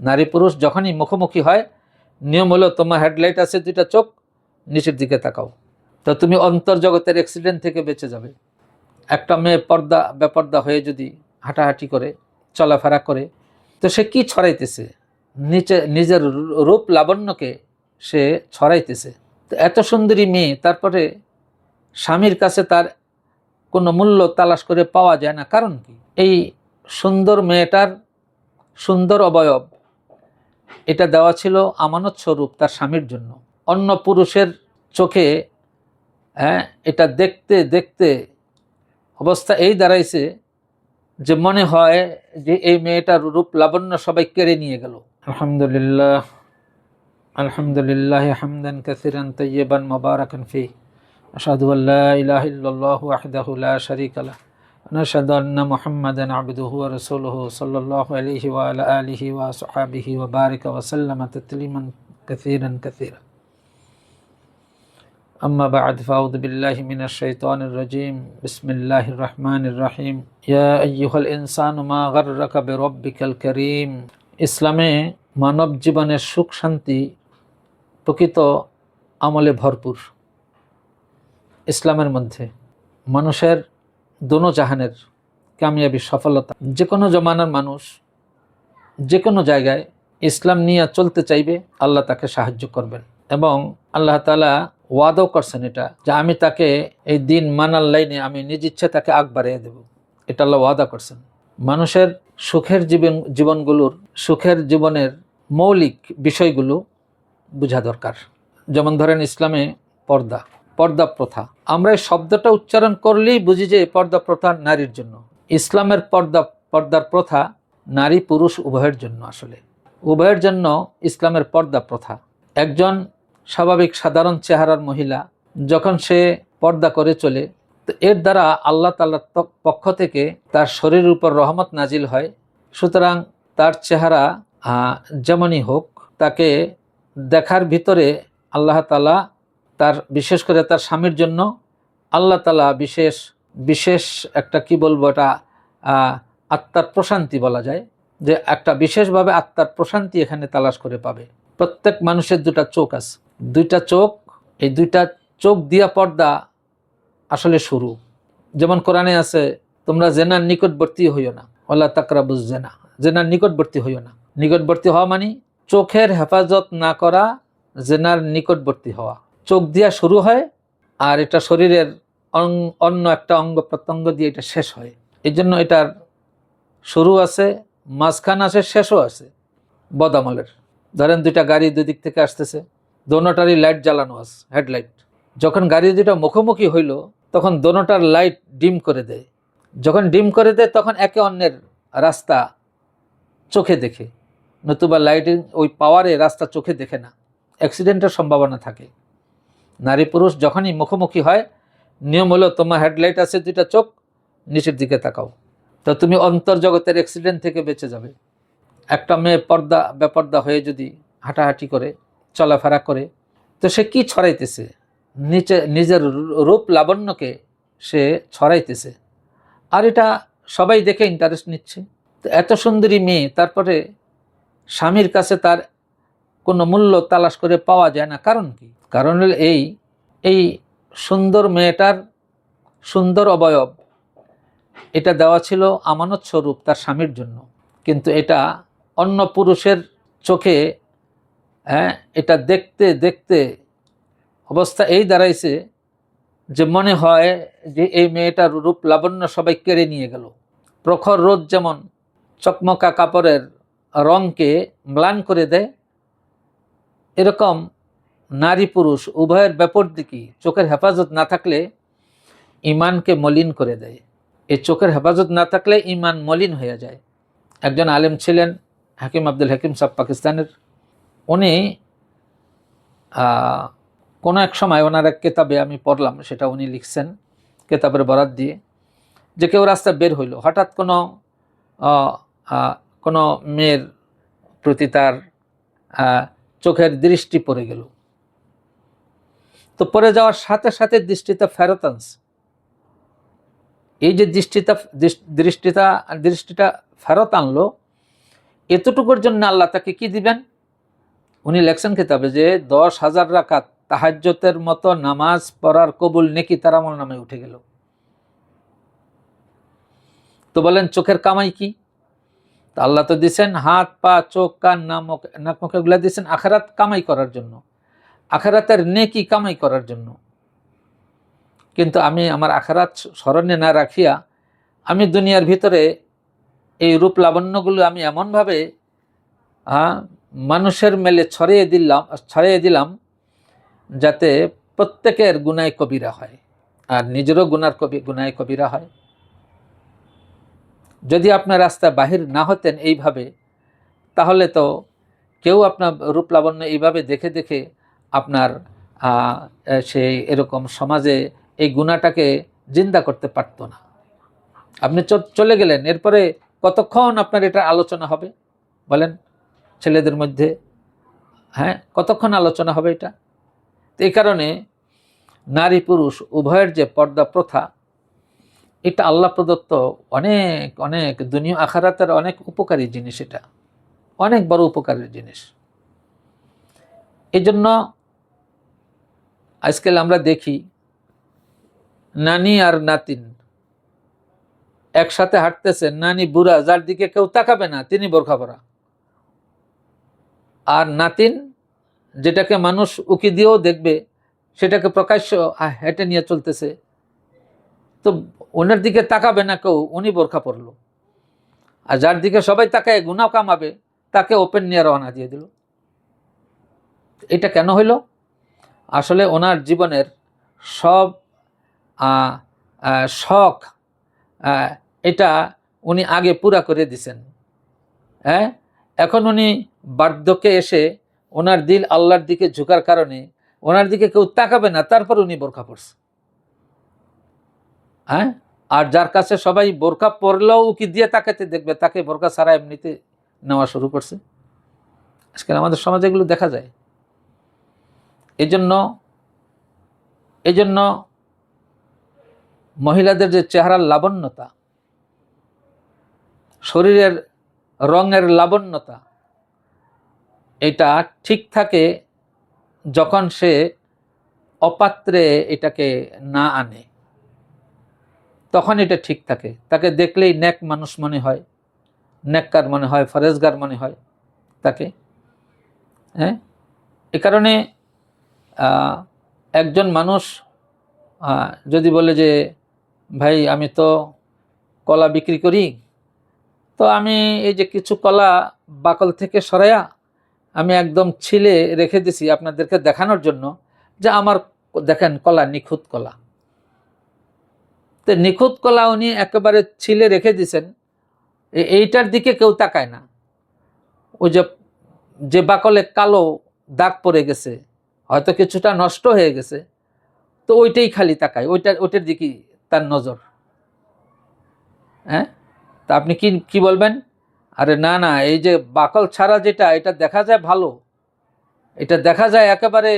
নারী পুরুষ যখনই মুখোমুখি হয়, নিয়ম হলো তোমার হেডলাইট আছে দুইটা চোখ, নিচের দিকে তাকাও। তো তুমি অন্তর্জগতের অ্যাক্সিডেন্ট থেকে বেঁচে যাবে। একটা মেয়ে পর্দা, বেপর্দা হয়ে যদি হাঁটাহাঁটি করে, চলাফেরা করে, তো সে কি ছড়াইতেছে? নিচে, নিজের রূপ লাবণ্যকে সে ছড়াইতেছে। তো এত সুন্দরী মেয়ে, তারপরে স্বামীর কাছে তার কোনো মূল্য তালাশ করে পাওয়া যায় না। কারণ কি? এই সুন্দর মেয়েটার সুন্দর অবয়ব এটা দেওয়া ছিল আমানত স্বরূপ তার স্বামীর জন্য। অন্য পুরুষের চোখে হ্যাঁ এটা দেখতে দেখতে অবস্থা এই দাঁড়াইছে যে মনে হয় যে এই মেয়েটার রূপ লাবণ্য সবাই কেড়ে নিয়ে গেল। আলহামদুলিল্লাহ আলহামদুলিল্লাহ হামদান কাসিরান তৈয়বান মোবারকান ফি আশহাদু আল্লা ইলাহা ইল্লাল্লাহু ওয়াহদাহু লা শারীকা ونشهد أن محمدا عبده ورسوله صلى الله عليه وعلى آله وصحابه وبارك وسلم تسليما كثيرا كثيرا أما بعد فأعوذ بالله من الشيطان الرجيم بسم الله الرحمن الرحيم يا أيها الإنسان ما غرك بربك الكريم ইসলামে মানব জীবনের সুখ শান্তি প্রকৃত আমলে ভরপুর ইসলামের মধ্যে মানুষের দোনো জাহানের কামিয়াবি সফলতা। যে কোনো জমানার মানুষ যে কোনো জায়গায় ইসলাম নিয়ে চলতে চাইবে, আল্লাহ তাকে সাহায্য করবেন। এবং আল্লাহ তালা ওয়াদাও করছেন এটা, যে আমি তাকে এই দিন মানার লাইনে আমি নিজ ইচ্ছে তাকে আগ বাড়িয়ে দেব। এটা আল্লাহ ওয়াদা করছেন। মানুষের সুখের জীবন, জীবনগুলোর সুখের জীবনের মৌলিক বিষয়গুলো বোঝা দরকার। যেমন ধরেন ইসলামে পর্দা। পর্দা প্রথা আমরা এই শব্দটা উচ্চারণ করলেই বুঝি যে পর্দা প্রথা নারীর জন্য। ইসলামের পর্দা, পর্দার প্রথা নারী পুরুষ উভয়ের জন্য আসলে। উভয়ের জন্য ইসলামের পর্দা প্রথা একজন স্বাভাবিক সাধারণ চেহারার মহিলা যখন সে পর্দা করে চলে, তো এর দ্বারা আল্লাহ তাল্লার পক্ষ থেকে তার শরীরের উপর রহমত নাজিল হয়। সুতরাং তার চেহারা যেমনই হোক, তাকে দেখার ভিতরে আল্লাহ তালা তার, বিশেষ করে তার স্বামীর জন্য আল্লাহ তালা বিশেষ বিশেষ একটা কি বলব এটা আত্মার প্রশান্তি বলা যায়, যে একটা বিশেষভাবে আত্মার প্রশান্তি এখানে তালাশ করে পাবে। প্রত্যেক মানুষের দুটা চোখ আছে। দুইটা চোখ, এই দুইটা চোখ দিয়া পর্দা আসলে শুরু। যেমন কোরআনে আছে, তোমরা জেনার নিকটবর্তী হইও না। ওলা তাকরাবুজ জেনা। জেনার নিকটবর্তী হইও না। নিকটবর্তী হওয়া মানে চোখের হেফাজত না করা জেনার নিকটবর্তী হওয়া। চোখ দিয়া শুরু হয় আর এটা শরীরের অন্য একটা অঙ্গ প্রত্যঙ্গ দিয়ে এটা শেষ হয়। এই জন্য এটার শুরু আছে, মাঝখান আছে, শেষও আছে বদামলের। ধরেন দুইটা গাড়ি দুই দিক থেকে আসতেছে, দোনোটারই লাইট জ্বালানো আছে হেডলাইট যখন গাড়ি দুটো মুখোমুখি হইল, তখন দোনোটার লাইট ডিম করে দেয়। যখন ডিম করে দেয়, তখন একে অন্যের রাস্তা চোখে দেখে। নতুবা লাইটের ওই পাওয়ারে রাস্তা চোখে দেখে না। অ্যাক্সিডেন্টের সম্ভাবনা থাকে। নারী পুরুষ যখনই মুখোমুখি হয়, নিয়ম হলো তোমার হেডলাইট আছে দুইটা চোখ, নিচের দিকে তাকাও। তো তুমি অন্তর্জগতের অ্যাক্সিডেন্ট থেকে বেঁচে যাবে। একটা মেয়ে পর্দা, বেপর্দা হয়ে যদি হাঁটাহাঁটি করে, চলাফেরা করে, তো সে কি ছড়াইতেছে? নিচে, নিজের রূপ লাবণ্যকে সে ছড়াইতেছে। আর এটা সবাই দেখে ইন্টারেস্ট নিচ্ছে। তো এত সুন্দরী মেয়ে, তারপরে স্বামীর কাছে তার কোনো মূল্য তালাশ করে পাওয়া যায় না। কারণ কি? কারণ হলো এই এই সুন্দর মেয়েটার সুন্দর অবয়ব, এটা দেওয়া ছিল আমানত স্বরূপ তার স্বামীর জন্য। কিন্তু এটা অন্য পুরুষের চোখে হ্যাঁ এটা দেখতে দেখতে অবস্থা এই দাঁড়াইছে যে মনে হয় যে এই মেয়েটার রূপ লাবণ্য সবাই কেড়ে নিয়ে গেল। প্রখর রোদ যেমন চকমকা কাপড়ের রঙকে ম্লান করে দেয়, এরকম নারী পুরুষ উভয়ের ব্যাপার দিকে চোখের হেফাজত না থাকলে ইমানকে মলিন করে দেয়। এই চোখের হেফাজত না থাকলে ইমান মলিন হয়ে যায়। একজন আলেম ছিলেন, হাকিম আব্দুল হাকিম সাহ পাকিস্তানের। উনি কোনো এক সময় ওনার এক কেতাবে আমি পড়লাম, সেটা উনি লিখছেন, কেতাবের বরাত দিয়ে, যে কেউ রাস্তা বের হইল। হঠাৎ কোনো কোনো মেয়ের প্রতি তার চোখের দৃষ্টি পড়ে গেল। তো পরে যাওয়ার সাথে সাথে দৃষ্টিটা ফেরত আনছে এই যে দৃষ্টিটা দৃষ- দৃষ্টিটা দৃষ্টিটা ফেরত আনলো, এতটুকুর জন্য আল্লাহ তাকে কি দিবেন? উনি লেখছেন খেতাবে যে দশ হাজার রাকাত তাহাজ্যতের মতো নামাজ পড়ার কবুল নেকি তার আমল নামে উঠে গেল। তো বলেন, চোখের কামাই কি? আল্লাহ তো দিছেন হাত, পা, চোখ, কান নামক নাক, মুখ এগুলা দিছেন আখারাত কামাই করার জন্য। আখারাতের নেকি কামাই করার জন্য। কিন্তু আমি আমার আখারাত স্মরণে না রাখিয়া আমি দুনিয়ার ভিতরে এই রূপ লাবণ্যগুলো আমি এমনভাবে মানুষের মেলে ছড়িয়ে দিলাম ছড়িয়ে দিলাম যাতে প্রত্যেকের গুনায় কবিরা হয় আর নিজেরও গুনার কবি, গুনায় কবিরা হয়। যদি আপনার রাস্তা বাহির না হতেন এইভাবে, তাহলে তো কেউ আপনার রূপ লাবণ্য এইভাবে দেখে দেখে আপনার সেই এরকম সমাজে এই গুণাটাকে জিন্দা করতে পারতো না। আপনি চলে গেলেন, এরপরে কতক্ষণ আপনার এটা আলোচনা হবে? বলেন, ছেলেদের মধ্যে হ্যাঁ কতক্ষণ আলোচনা হবে এটা? তো এই কারণে নারী পুরুষ, উভয়ের যে পর্দা প্রথা, এটা আল্লাহ প্রদত্ত অনেক অনেক, দুনিয়া, আখারাতের অনেক উপকারী জিনিস এটা। অনেক বড় উপকারের জিনিস। এই জন্য আজকাল আমরা দেখি, নানি আর নাতিন একসাথে হাঁটতেছে নানি বুড়া, যার দিকে কেউ তাকাবে না, তিনি বোরখা পরা। আর নাতিন যেটাকে মানুষ উকি দিয়েও দেখবে, সেটাকে প্রকাশ্য হেঁটে নিয়ে চলতেছে। তো ওনার দিকে তাকাবে না কেউ, উনি বোরখা পরলো। আর যার দিকে সবাই তাকায় গুনাও কামাবে, তাকে ওপেন নিয়ে রওনা দিয়ে দিল। এটা কেন হইল? আসলে ওনার জীবনের সব শখ এটা উনি আগে পুরা করে দিছেন। হ্যাঁ এখন উনি বার্ধক্যে এসে ওনার দিল আল্লাহর দিকে ঝুঁকার কারণে ওনার দিকে কেউ তাকাবে না, তারপর উনি বোরখা পড়ছে হ্যাঁ আর যার কাছে সবাই বোরখা পরলেও উকি দিয়ে তাকাতে দেখবে, তাকে বোরখা ছাড়া এমনিতে নেওয়া শুরু করছে। আজকাল আমাদের সমাজে এগুলো দেখা যায়। এই জন্য এই জন্য মহিলাদের যে চেহারার লাবণ্যতা, শরীরের রঙের লাবণ্যতা, এটা ঠিক থাকে যখন সে অপাত্রে এটাকে না আনে। তখন এটা ঠিক থাকে। তাকে দেখলেই ন্যাক মানুষ মনে হয়, ন্যাক্কার মনে হয়, ফরেজগার মনে হয় তাকে। হ্যাঁ? এ কারণে একজন মানুষ যদি বলে যে, ভাই, আমি তো কলা বিক্রি করি, তো আমি এই যে কিছু কলা বাকল থেকে সরাইয়া আমি একদম ছিলে রেখে দিছি আপনাদেরকে দেখানোর জন্য যে আমার দেখেন কলা, নিখুঁত কলা। তো নিখুঁত কলা উনি একেবারে ছিলে রেখে দিছেন এইটার দিকে কেউ তাকায় না। ওই যে বাকলে কালো দাগ পড়ে গেছে হয়তো কিছুটা নষ্ট হয়ে গেছে। তো ওইটাই খালি তাকায়। ওইটার ওইটার দিকেই তার নজর। হ্যাঁ? তা আপনি কি কি বলবেন? আরে না না, এই যে বাকল ছাড়া যেটা, এটা দেখা যায় ভালো। এটা দেখা যায় একেবারে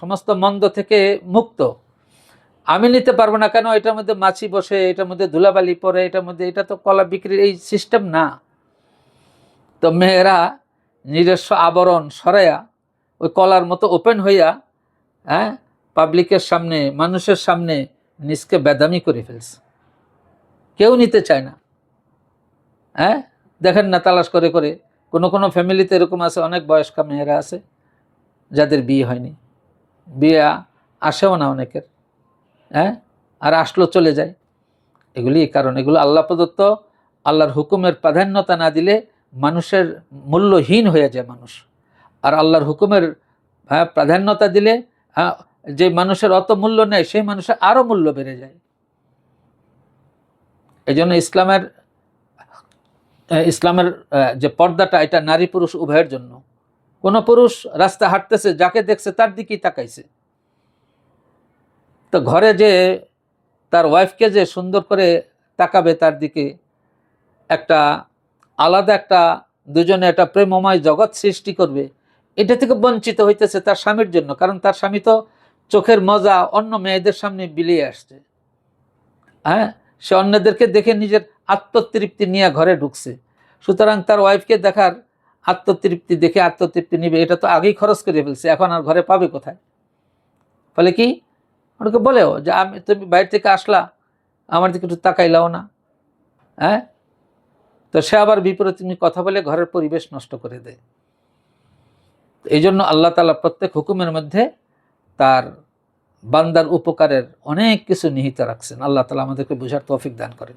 সমস্ত মন্দ থেকে মুক্ত। আমি নিতে পারব না কেন? এটার মধ্যে মাছি বসে, এটার মধ্যে ধুলাবালি পরে, এটার মধ্যে, এটা তো কলা বিক্রির এই সিস্টেম না। তো মেয়েরা নিজস্ব আবরণ সরাইয়া ওই কলার মতো ওপেন হইয়া হ্যাঁ পাবলিকের সামনে, মানুষের সামনে নিজকে বেদামি করে ফেলছে। কেউ নিতে চায় না। হ্যাঁ দেখেন না তালাশ করে করে, কোনো কোনো ফ্যামিলিতে এরকম আছে, অনেক বয়স্ক মেয়েরা আছে, যাদের বিয়ে হয়নি। বিয়ে আসেও না অনেকের। হ্যাঁ আর আসলো চলে যায়। এগুলি কারণ, এগুলো আল্লাহ প্রদত্ত, আল্লাহর হুকুমের প্রাধান্যতা না দিলে মানুষের মূল্যহীন হয়ে যায় মানুষ। আর আল্লাহর হুকুমের হ্যাঁ প্রাধান্যতা দিলে হ্যাঁ, যে মানুষের অত মূল্য নেই সেই মানুষের আরও মূল্য বেড়ে যায়। এই জন্য ইসলামের ইসলামের যে পর্দাটা এটা নারী পুরুষ উভয়ের জন্য। কোনো পুরুষ রাস্তা হাঁটতেছে যাকে দেখছে তার দিকেই তাকাইছে। তো ঘরে যে তার ওয়াইফকে যে সুন্দর করে তাকাবে তার দিকে একটা আলাদা একটা দুজনে একটা প্রেমময় জগৎ সৃষ্টি করবে এটা থেকে বঞ্চিত হইতেছে তার স্বামীর জন্য, কারণ তার স্বামী তো চোখের মজা অন্য মেয়েদের সামনে বিলিয়ে আসছে। হ্যাঁ? সে অন্যদেরকে দেখে নিজের আত্মতৃপ্তি নিয়ে ঘরে ঢুকছে। সুতরাং তার ওয়াইফকে দেখার আত্মতৃপ্তি দেখে আত্মতৃপ্তি নিবে, এটা তো আগেই খরচ করে ফেলছে, এখন আর ঘরে পাবে কোথায়? ফলে কি? ওনাকে বলেও যে, আমি, তুমি বাইরে থেকে আসলা, আমার দিকে একটু তাকাইলাও না। হ্যাঁ? তো সে আবার বিপরীত তুমি কথা বলে ঘরের পরিবেশ নষ্ট করে দেয়। এই জন্য আল্লাহ তালা প্রত্যেক হুকুমের মধ্যে তার বান্দার উপকারের অনেক কিছু নিহিত রাখছেন। আল্লাহ তালা আমাদেরকে বোঝার তৌফিক দান করেন।